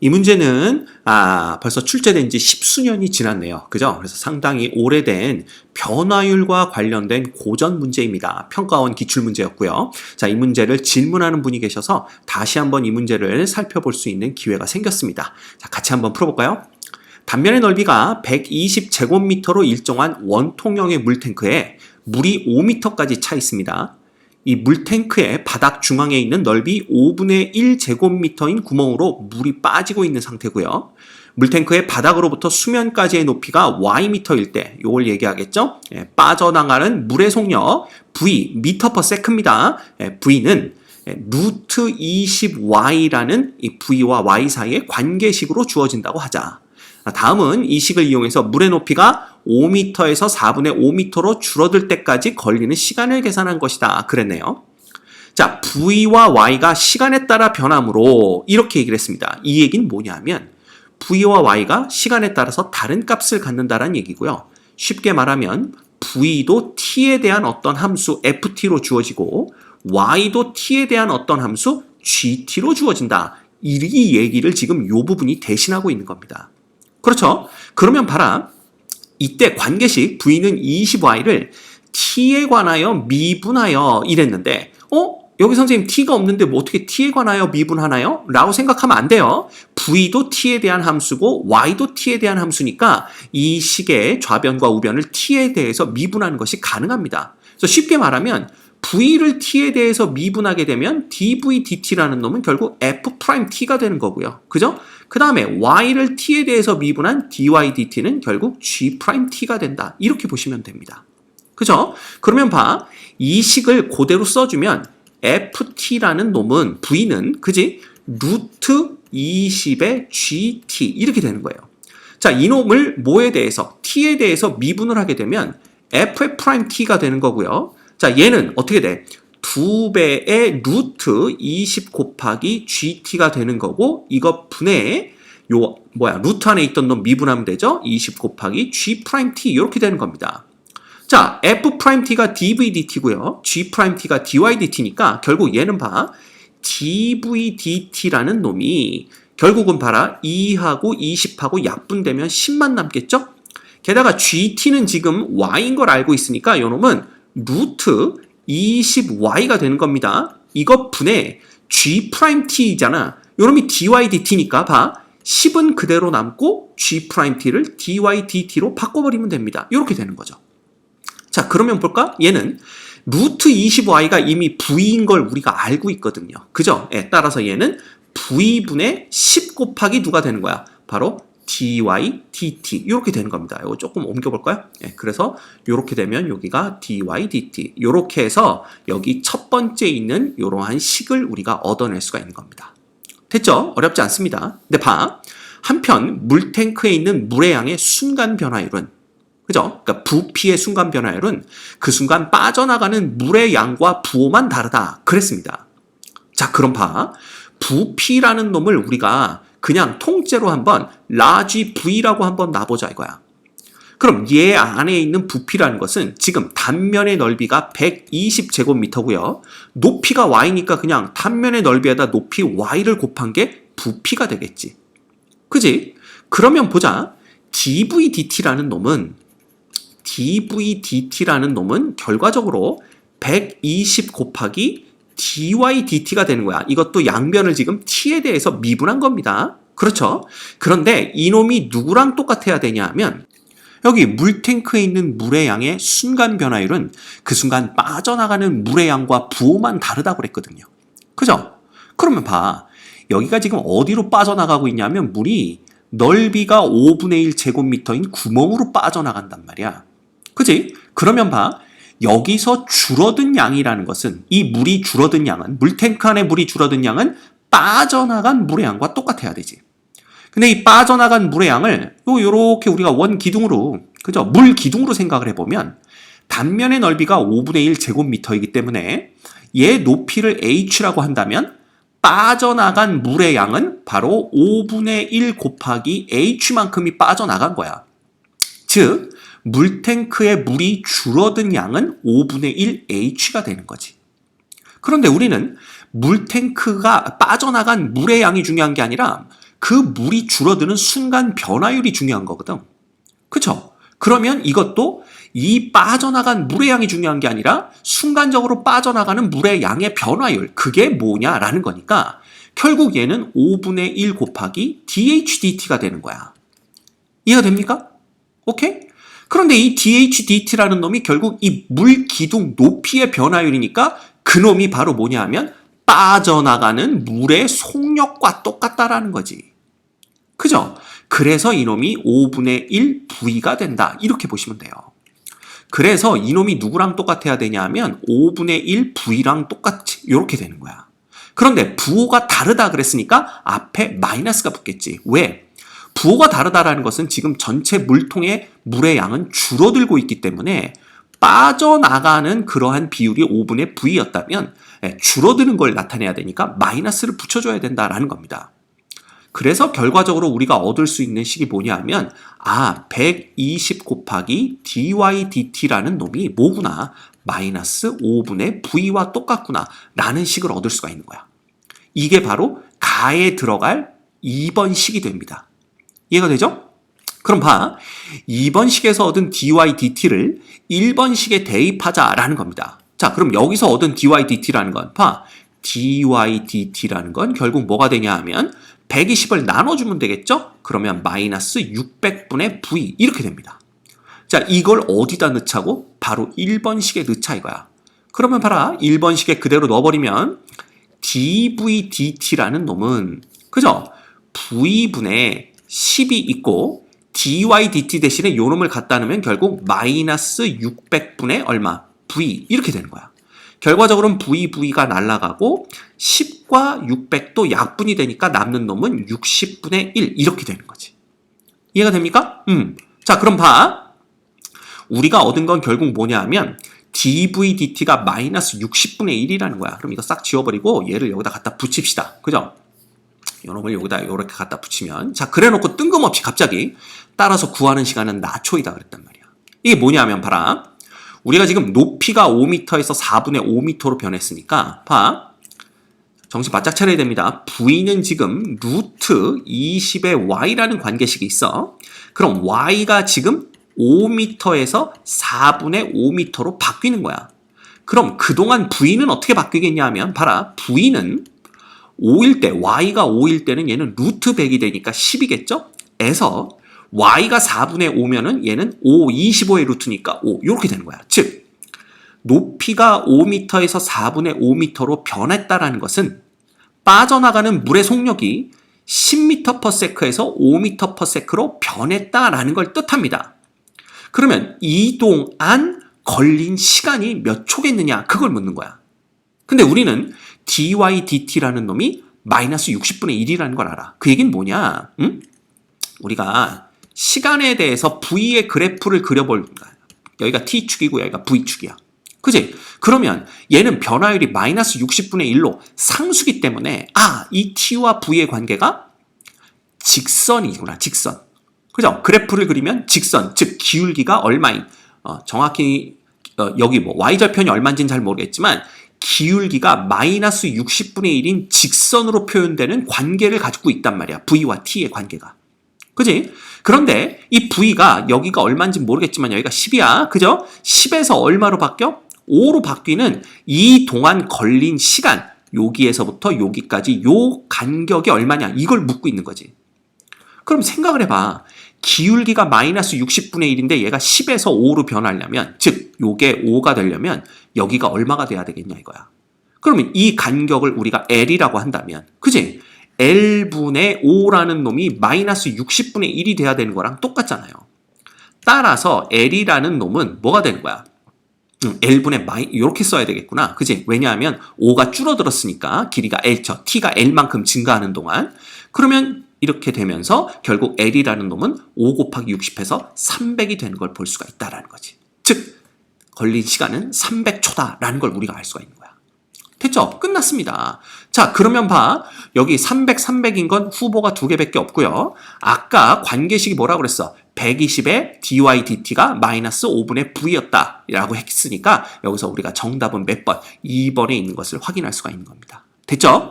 이 문제는 아, 벌써 출제된 지 십수년이 지났네요. 그죠? 그래서 상당히 오래된 변화율과 관련된 고전 문제입니다. 평가원 기출 문제였고요. 자, 이 문제를 질문하는 분이 계셔서 다시 한번 이 문제를 살펴볼 수 있는 기회가 생겼습니다. 자, 같이 한번 풀어볼까요? 단면의 넓이가 120제곱미터로 일정한 원통형의 물탱크에 물이 5m까지 차 있습니다. 이 물탱크의 바닥 중앙에 있는 넓이 5분의 1제곱미터인 구멍으로 물이 빠지고 있는 상태고요. 물탱크의 바닥으로부터 수면까지의 높이가 ym일 때 이걸 얘기하겠죠. 예, 빠져나가는 물의 속력 v 미터 퍼 세크입니다. 예, v는 예, 루트 20y라는 이 v와 y 사이의 관계식으로 주어진다고 하자. 다음은 이 식을 이용해서 물의 높이가 5m에서 4분의 5m로 줄어들 때까지 걸리는 시간을 계산한 것이다. 그랬네요. 자, V와 Y가 시간에 따라 변함으로 이렇게 얘기를 했습니다. 이 얘기는 뭐냐면 V와 Y가 시간에 따라서 다른 값을 갖는다는 얘기고요. 쉽게 말하면 V도 T에 대한 어떤 함수 FT로 주어지고 Y도 T에 대한 어떤 함수 GT로 주어진다. 이 얘기를 지금 이 부분이 대신하고 있는 겁니다. 그렇죠? 그러면 봐라. 이때 관계식 V는 20y를 t에 관하여 미분하여 이랬는데 어? 여기 선생님 t가 없는데 뭐 어떻게 t에 관하여 미분하나요? 라고 생각하면 안 돼요. v도 t에 대한 함수고 y도 t에 대한 함수니까 이 식의 좌변과 우변을 t에 대해서 미분하는 것이 가능합니다. 그래서 쉽게 말하면 v를 t에 대해서 미분하게 되면 dv dt라는 놈은 결국 f't가 되는 거고요. 그죠? 그 다음에 y를 t에 대해서 미분한 dy dt는 결국 g't가 된다. 이렇게 보시면 됩니다. 그죠? 그러면 봐. 이 식을 그대로 써주면 ft라는 놈은 v는 그지? 루트 20의 gt 이렇게 되는 거예요. 자, 이 놈을 뭐에 대해서 t에 대해서 미분을 하게 되면 f't가 되는 거고요. 자, 얘는 어떻게 돼? 두 배의 루트 20 곱하기 GT가 되는 거고 이거 분의 요 뭐야 루트 안에 있던 놈 미분하면 되죠? 20 곱하기 G 프라임 T 이렇게 되는 겁니다. 자, F 프라임 T가 dv dt고요. G 프라임 T가 dy dt니까 결국 얘는 봐. dv dt라는 놈이 결국은 봐라 2하고 20하고 약분되면 10만 남겠죠? 게다가 GT는 지금 y인 걸 알고 있으니까 요 놈은 루트 20y가 되는 겁니다. 이것 분의 g 프라임 t잖아. 요놈이 dy dt니까 봐. 10은 그대로 남고 g 프라임 t를 dy dt로 바꿔버리면 됩니다. 이렇게 되는 거죠. 자, 그러면 볼까? 얘는 루트 20y가 이미 v인 걸 우리가 알고 있거든요. 그죠? 예, 따라서 얘는 v분의 10 곱하기 누가 되는 거야? 바로 dy dt 이렇게 되는 겁니다. 이거 조금 옮겨볼까요? 예, 그래서 이렇게 되면 여기가 dy dt 이렇게 해서 여기 첫 번째 있는 이러한 식을 우리가 얻어낼 수가 있는 겁니다. 됐죠? 어렵지 않습니다. 근데 봐. 한편 물탱크에 있는 물의 양의 순간 변화율은 그죠? 그러니까 부피의 순간 변화율은 그 순간 빠져나가는 물의 양과 부호만 다르다. 그랬습니다. 자, 그럼 봐. 부피라는 놈을 우리가 그냥 통째로 한번 라지 V라고 한번 놔보자 이거야. 그럼 얘 안에 있는 부피라는 것은 지금 단면의 넓이가 120제곱미터고요. 높이가 y니까 그냥 단면의 넓이에다 높이 y를 곱한 게 부피가 되겠지. 그지? 그러면 보자. dv dt라는 놈은 dv dt라는 놈은 결과적으로 120 곱하기 dy dt가 되는 거야. 이것도 양변을 지금 t에 대해서 미분한 겁니다. 그렇죠? 그런데 이놈이 누구랑 똑같아야 되냐 하면 여기 물탱크에 있는 물의 양의 순간 변화율은 그 순간 빠져나가는 물의 양과 부호만 다르다고 그랬거든요. 그죠? 그러면 봐. 여기가 지금 어디로 빠져나가고 있냐면 물이 넓이가 5분의 1 제곱미터인 구멍으로 빠져나간단 말이야. 그지? 그러면 봐. 여기서 줄어든 양이라는 것은 이 물이 줄어든 양은 물탱크 안에 물이 줄어든 양은 빠져나간 물의 양과 똑같아야 되지. 근데 이 빠져나간 물의 양을 요 요렇게 우리가 원 기둥으로 그죠? 물 기둥으로 생각을 해 보면 단면의 넓이가 5분의 1 제곱미터이기 때문에 얘 높이를 h라고 한다면 빠져나간 물의 양은 바로 5분의 1 곱하기 h만큼이 빠져나간 거야. 즉 물탱크의 물이 줄어든 양은 5분의 1 H가 되는 거지. 그런데 우리는 물탱크가 빠져나간 물의 양이 중요한 게 아니라 그 물이 줄어드는 순간 변화율이 중요한 거거든. 그쵸? 그러면 이것도 이 빠져나간 물의 양이 중요한 게 아니라 순간적으로 빠져나가는 물의 양의 변화율, 그게 뭐냐라는 거니까 결국 얘는 5분의 1 곱하기 DHDT가 되는 거야. 이해가 됩니까? 오케이? 그런데 이 DHDT라는 놈이 결국 이 물 기둥 높이의 변화율이니까 그 놈이 바로 뭐냐 하면 빠져나가는 물의 속력과 똑같다라는 거지. 그죠? 그래서 이놈이 5분의 1 V가 된다. 이렇게 보시면 돼요. 그래서 이놈이 누구랑 똑같아야 되냐 하면 5분의 1 V랑 똑같이 이렇게 되는 거야. 그런데 부호가 다르다 그랬으니까 앞에 마이너스가 붙겠지. 왜? 부호가 다르다라는 것은 지금 전체 물통의 물의 양은 줄어들고 있기 때문에 빠져나가는 그러한 비율이 5분의 V였다면 예, 줄어드는 걸 나타내야 되니까 마이너스를 붙여줘야 된다라는 겁니다. 그래서 결과적으로 우리가 얻을 수 있는 식이 뭐냐 하면 아, 120 곱하기 dy dt라는 놈이 뭐구나. 마이너스 5분의 v와 똑같구나. 라는 식을 얻을 수가 있는 거야. 이게 바로 가에 들어갈 2번 식이 됩니다. 이해가 되죠? 그럼 봐. 2번 식에서 얻은 dy dt를 1번 식에 대입하자라는 겁니다. 자, 그럼 여기서 얻은 dy dt라는 건 봐. dy dt라는 건 결국 뭐가 되냐 하면 120을 나눠주면 되겠죠? 그러면 마이너스 600분의 v 이렇게 됩니다. 자, 이걸 어디다 넣자고? 바로 1번식에 넣자 이거야. 그러면 봐라. 1번식에 그대로 넣어버리면 dvdt라는 놈은 그죠? v분의 10이 있고 dy dt 대신에 요 놈을 갖다 놓으면 결국 마이너스 600분의 얼마? v 이렇게 되는 거야. 결과적으로는 v, v가 날아가고 10과 600도 약분이 되니까 남는 놈은 60분의 1 이렇게 되는 거지. 이해가 됩니까? 음. 자, 그럼 봐. 우리가 얻은 건 결국 뭐냐 하면 dv dt가 마이너스 60분의 1이라는 거야. 그럼 이거 싹 지워버리고 얘를 여기다 갖다 붙입시다. 그죠? 요놈을 여기다 이렇게 갖다 붙이면 자 그래놓고 뜬금없이 갑자기 따라서 구하는 시간은 나초이다 그랬단 말이야. 이게 뭐냐 하면 봐라. 우리가 지금 높이가 5m에서 4분의 5m로 변했으니까 봐. 정신 바짝 차려야 됩니다. V는 지금 루트 20의 Y라는 관계식이 있어. 그럼 Y가 지금 5m에서 4분의 5m로 바뀌는 거야. 그럼 그동안 V는 어떻게 바뀌겠냐 하면 봐라. V는 5일 때, Y가 5일 때는 얘는 루트 100이 되니까 10이겠죠? 에서 y가 4분의 5면은 얘는 5, 25의 루트니까 5 이렇게 되는 거야. 즉 높이가 5m에서 4분의 5m로 변했다라는 것은 빠져나가는 물의 속력이 10m/s에서 5m/s로 변했다라는 걸 뜻합니다. 그러면 이동 안 걸린 시간이 몇 초겠느냐 그걸 묻는 거야. 근데 우리는 dy dt라는 놈이 마이너스 60분의 1이라는 걸 알아. 그 얘기는 뭐냐? 응? 우리가 시간에 대해서 V의 그래프를 그려볼 여기가 T축이고 여기가 V축이야. 그지? 그러면 얘는 변화율이 마이너스 60분의 1로 상수기 때문에 아, 이 T와 V의 관계가 직선이구나. 직선. 그죠? 그래프를 그리면 직선, 즉 기울기가 얼마인 어, 정확히 어, 여기 뭐 y절편이 얼마인지는 잘 모르겠지만 기울기가 마이너스 60분의 1인 직선으로 표현되는 관계를 가지고 있단 말이야. V와 T의 관계가. 그지? 그런데 이 V가 여기가 얼마인지 모르겠지만 여기가 10이야. 그죠? 10에서 얼마로 바뀌어? 5로 바뀌는 이 동안 걸린 시간, 여기에서부터 여기까지 요 간격이 얼마냐? 이걸 묻고 있는 거지. 그럼 생각을 해봐. 기울기가 마이너스 60분의 1인데 얘가 10에서 5로 변하려면, 즉, 요게 5가 되려면 여기가 얼마가 돼야 되겠냐 이거야. 그러면 이 간격을 우리가 L이라고 한다면, 그지? L분의 5라는 놈이 마이너스 60분의 1이 돼야 되는 거랑 똑같잖아요. 따라서 L이라는 놈은 뭐가 되는 거야? 음, L분의 마이, 이렇게 써야 되겠구나. 그지? 왜냐하면 5가 줄어들었으니까 길이가 L죠. T가 L만큼 증가하는 동안. 그러면 이렇게 되면서 결국 L이라는 놈은 5 곱하기 60해서 300이 되는 걸 볼 수가 있다라는 거지. 즉, 걸린 시간은 300초다라는 걸 우리가 알 수가 있는 거야. 됐죠? 끝났습니다. 자, 그러면 봐. 여기 300, 300인 건 후보가 두 개밖에 없고요. 아까 관계식이 뭐라고 그랬어? 120의 dy dt가 마이너스 5분의 v였다. 라고 했으니까 여기서 우리가 정답은 몇 번? 2번에 있는 것을 확인할 수가 있는 겁니다. 됐죠?